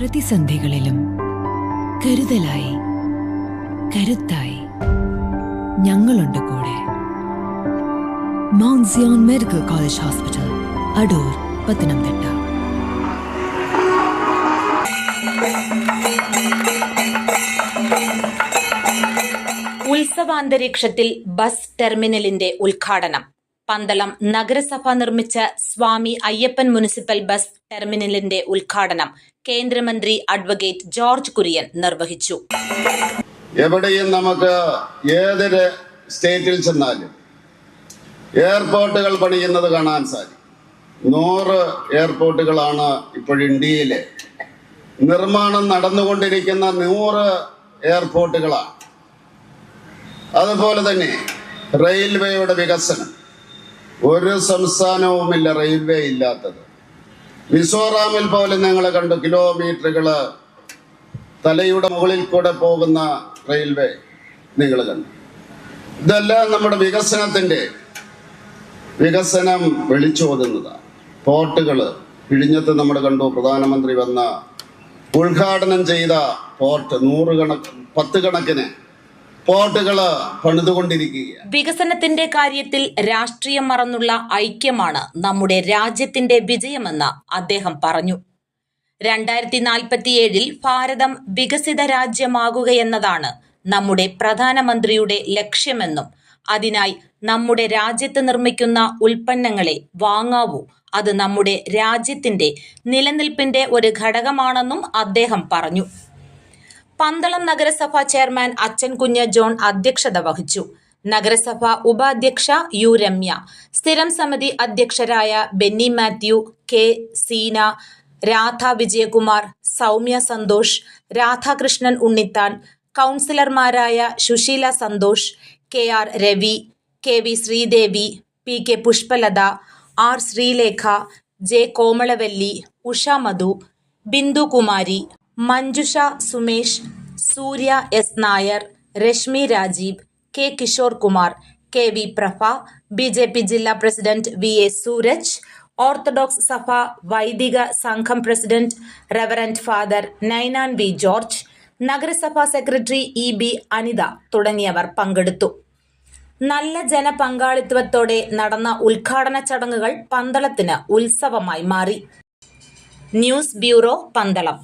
പ്രതിസന്ധികളിലും കരുതലായി കരുത്തായി ഞങ്ങളുണ്ട് കൂടെ. Mount medical college hospital Adoor Pathanamthitta. ഉത്സവാന്തരീക്ഷത്തിൽ bus ടെർമിനലിന്റെ ഉദ്ഘാടനം. പന്തളം നഗരസഭ നിർമ്മിച്ച സ്വാമി അയ്യപ്പൻ മുനിസിപ്പൽ ബസ് ടെർമിനലിന്റെ ഉദ്ഘാടനം കേന്ദ്രമന്ത്രി അഡ്വക്കേറ്റ് ജോർജ് കുര്യൻ നിർവഹിച്ചു. എവിടെയും നമുക്ക് ഏതൊരു സ്റ്റേറ്റിൽ ചെന്നാലും എയർപോർട്ടുകൾ പണിയുന്നത് കാണാൻ സാധിക്കും. നൂറ് എയർപോർട്ടുകളാണ് ഇപ്പോൾ ഇന്ത്യയിലെ നിർമ്മാണം നടന്നുകൊണ്ടിരിക്കുന്ന നൂറ് എയർപോർട്ടുകളാണ്. അതുപോലെ തന്നെ റെയിൽവേയുടെ വികസനം. ഒരു സംസ്ഥാനവുമില്ല റെയിൽവേ ഇല്ലാത്തത്. മിസോറാമിൽ പോലെ ഞങ്ങൾ കണ്ടു കിലോമീറ്ററുകൾ തലയുടെ മുകളിൽ കൂടെ പോകുന്ന റെയിൽവേ നിങ്ങൾ കണ്ടു. ഇതെല്ലാം നമ്മുടെ വികസനത്തിന്റെ വികസനം വിളിച്ചോതുന്നതാണ് പോർട്ടുകൾ ഇഴിഞ്ഞത്ത് നമ്മൾ കണ്ടു പ്രധാനമന്ത്രി വന്ന ഉദ്ഘാടനം ചെയ്ത പോർട്ട് നൂറുകണക്ക് പത്ത് കണക്കിന് പോർട്ടുകൾ പണിതുകൊണ്ടിരിക്കുക വികസനത്തിന്റെ കാര്യത്തിൽ രാഷ്ട്രീയം മറന്നുള്ള ഐക്യമാണ് നമ്മുടെ രാജ്യത്തിന്റെ വിജയമെന്ന് അദ്ദേഹം പറഞ്ഞു. രണ്ടായിരത്തി നാൽപ്പത്തിയേഴിൽ ഭാരതം വികസിത രാജ്യമാകുകയെന്നതാണ് നമ്മുടെ പ്രധാനമന്ത്രിയുടെ ലക്ഷ്യമെന്നും അതിനായി നമ്മുടെ രാജ്യത്ത് നിർമ്മിക്കുന്ന ഉൽപ്പന്നങ്ങളെ വാങ്ങാവൂ. അത് നമ്മുടെ രാജ്യത്തിന്റെ നിലനിൽപ്പിന്റെ ഒരു ഘടകമാണെന്നും അദ്ദേഹം പറഞ്ഞു. പന്തളം നഗരസഭ ചെയർമാൻ അച്ഛൻ കുഞ്ഞ് ജോൺ അധ്യക്ഷത വഹിച്ചു. നഗരസഭ ഉപാധ്യക്ഷ യു രമ്യ. സ്ഥിരം സമിതി അധ്യക്ഷരായ ബെന്നി മാത്യു കെ സീന രാധ വിജയകുമാർ സൗമ്യ സന്തോഷ് രാധാകൃഷ്ണൻ ഉണ്ണിത്താൻ കൗൺസിലർമാരായ Susheela Santhosh K R Ravi K V Sreedevi P K Pushpalatha R Sreelekha J Komalavalli Usha Madhu Bindu Kumari Manjusha Sumesh Surya S Nair Reshmi Rajeev K Kishore Kumar K V Prabha B J P ജില്ലാ president V A Sooraj orthodox സഭ വൈദിക സംഘം president reverend father Ninan V George നഗരസഭാ secretary E B Anitha തുടങ്ങിയവർ പങ്കെടുത്തു. നല്ല ജനപങ്കാളിത്വത്തോടെ നടന്ന ഉദ്ഘാടന ചടങ്ങുകൾ പന്തളത്തിന് ഉത്സവമായി മാറി. News bureau Pandalam.